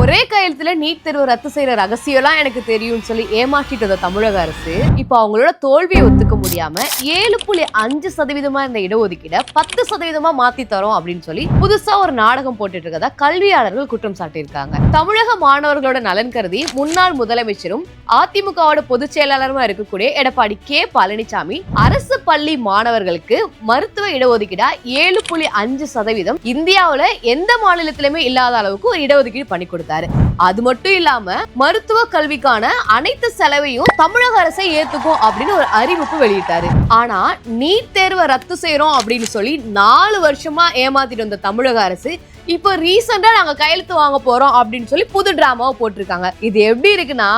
ஒரே கையெழுத்துல நீட் தேர்வு ரத்து செய்யற ரகசியம்லாம் எனக்கு தெரியும்னு சொல்லி ஏமாற்றிட்டு வந்த தமிழக அரசு இப்போ அவங்களோட தோல்வியை ஒத்துக்க முடியாம ஏழு புள்ளி அஞ்சு சதவீதமா இந்த இடஒதுக்கீட பத்து சதவீதமா மாத்தி தரோம் அப்படின்னு சொல்லி புதுசா ஒரு நாடகம் போட்டுட்டு இருக்கதா கல்வியாளர்கள் குற்றம் சாட்டியிருக்காங்க. தமிழக மாணவர்களோட நலன் கருதி முன்னாள் முதலமைச்சரும் அதிமுகவோட பொதுச் செயலாளருமா இருக்கக்கூடிய எடப்பாடி கே. பழனிசாமி அரசு பள்ளி மாணவர்களுக்கு மருத்துவ இடஒதுக்கீடா ஏழு புள்ளி அஞ்சு சதவீதம் இந்தியாவில எந்த மாநிலத்திலுமே இல்லாத அளவுக்கு ஒரு இடஒதுக்கீடு பண்ணி கொடுத்தாரு. அது மட்டும் இல்லாம மருத்துவ கல்விக்கான அனைத்து செலவையும் தமிழக அரசை ஏத்துக்கும் அப்படின்னு ஒரு அறிவிப்பு வெளியிட்டாரு. ஆனா நீட் தேர்வை ரத்து செய்யறோம் அப்படின்னு சொல்லி நாலு வருஷமா ஏமாத்திட்டு வந்த தமிழக அரசு இப்போ ரீசெண்டா நாங்க கையெழுத்து வாங்க போறோம் அப்படின்னு சொல்லி புது டிராமாவை போட்டிருக்காங்க. இது எப்படி இருக்குன்னா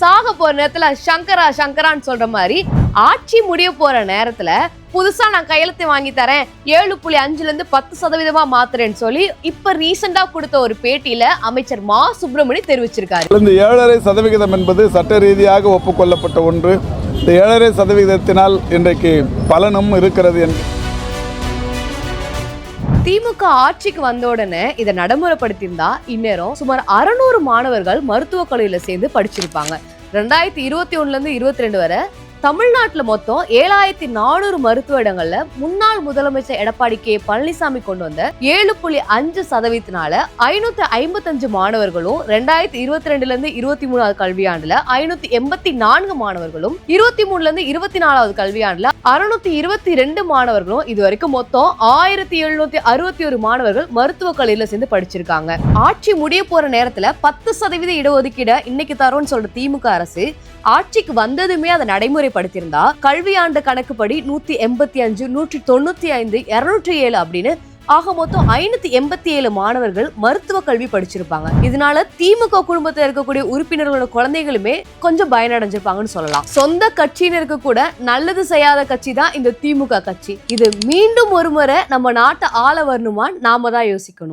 சாக போற நேரத்துல சங்கரா சங்கரான்னு சொல்ற மாதிரி ஆட்சி முடிய போற நேரத்துல புதுசா நான் கையெழுத்து வாங்கி தரேன் ஏழு புள்ளி அஞ்சுல இருந்து பத்து சதவீதமா மாத்துறேன்னு சொல்லி இப்ப ரீசெண்டா கொடுத்த ஒரு பேட்டியில அமைச்சர் மா சுப்பிரமணி தெரிவிச்சிருக்காரு. இந்த ஏழரை சதவிகிதம் என்பது சட்ட ரீதியாக ஒப்புக்கொள்ளப்பட்ட ஒன்று. இந்த ஏழரை சதவிகிதத்தினால் இன்றைக்கு பலனும் இருக்கிறது என்று திமுக ஆட்சிக்கு வந்த உடனே இதை நடைமுறைப்படுத்தியிருந்தா இந்நேரம் சுமார் அறுநூறு மாணவர்கள் மருத்துவக் கல்லூரியில சேர்ந்து படிச்சிருப்பாங்க. ரெண்டாயிரத்தி இருபத்தி ஒண்ணுல இருந்து இருபத்தி ரெண்டு வரை தமிழ்நாட்டில் மொத்தம் ஏழாயிரத்தி நானூறு மருத்துவ இடங்கள்ல முன்னாள் முதலமைச்சர் எடப்பாடி கே பழனிசாமி கொண்டு வந்த ஏழு புள்ளி அஞ்சு சதவீதத்தினால ஐநூத்தி ஐம்பத்தஞ்சு மாணவர்களும் ரெண்டாயிரத்தி இருபத்தி ரெண்டுல இருந்து இருபத்தி மூணாவது கல்வியாண்டுல ஐநூத்தி எண்பத்தி நான்கு மாணவர்களும் இருபத்தி மூணுல இருந்து இருபத்தி நாலாவது கல்வியாண்டுல அறுநூத்தி இருபத்தி ரெண்டு மாணவர்களும் இது வரைக்கும் மொத்தம் ஆயிரத்தி எழுநூத்தி அறுபத்தி ஒரு மாணவர்கள் மருத்துவக் கல்லூரியில சேர்ந்து படிச்சிருக்காங்க. ஆட்சி முடிய போற நேரத்துல பத்து சதவீத இடஒதுக்கீட இன்னைக்கு தரோம்னு சொல்ற திமுக அரசு ஆட்சிக்கு வந்ததுமே அதை நடைமுறைப்படுத்தியிருந்தா கல்வியாண்டு கணக்குப்படி நூத்தி எண்பத்தி அஞ்சு நூற்றி தொண்ணூத்தி ஐந்து இருநூற்றி ஏழு அப்படின்னு ஆக மொத்தம் ஐநூத்தி எண்பத்தி ஏழு மாணவர்கள் மருத்துவ கல்வி படிச்சிருப்பாங்க. இதனால திமுக குடும்பத்தில் இருக்கக்கூடிய உறுப்பினர்களோட குழந்தைகளுமே கொஞ்சம் பயனடைஞ்சிருப்பாங்கன்னு சொல்லலாம். சொந்த கட்சியினருக்கு கூட நல்லது செய்யாத கட்சி தான் இந்த திமுக கட்சி. இது மீண்டும் ஒரு முறை நம்ம நாட்டை ஆள வரணுமான்னு நாம தான் யோசிக்கணும்.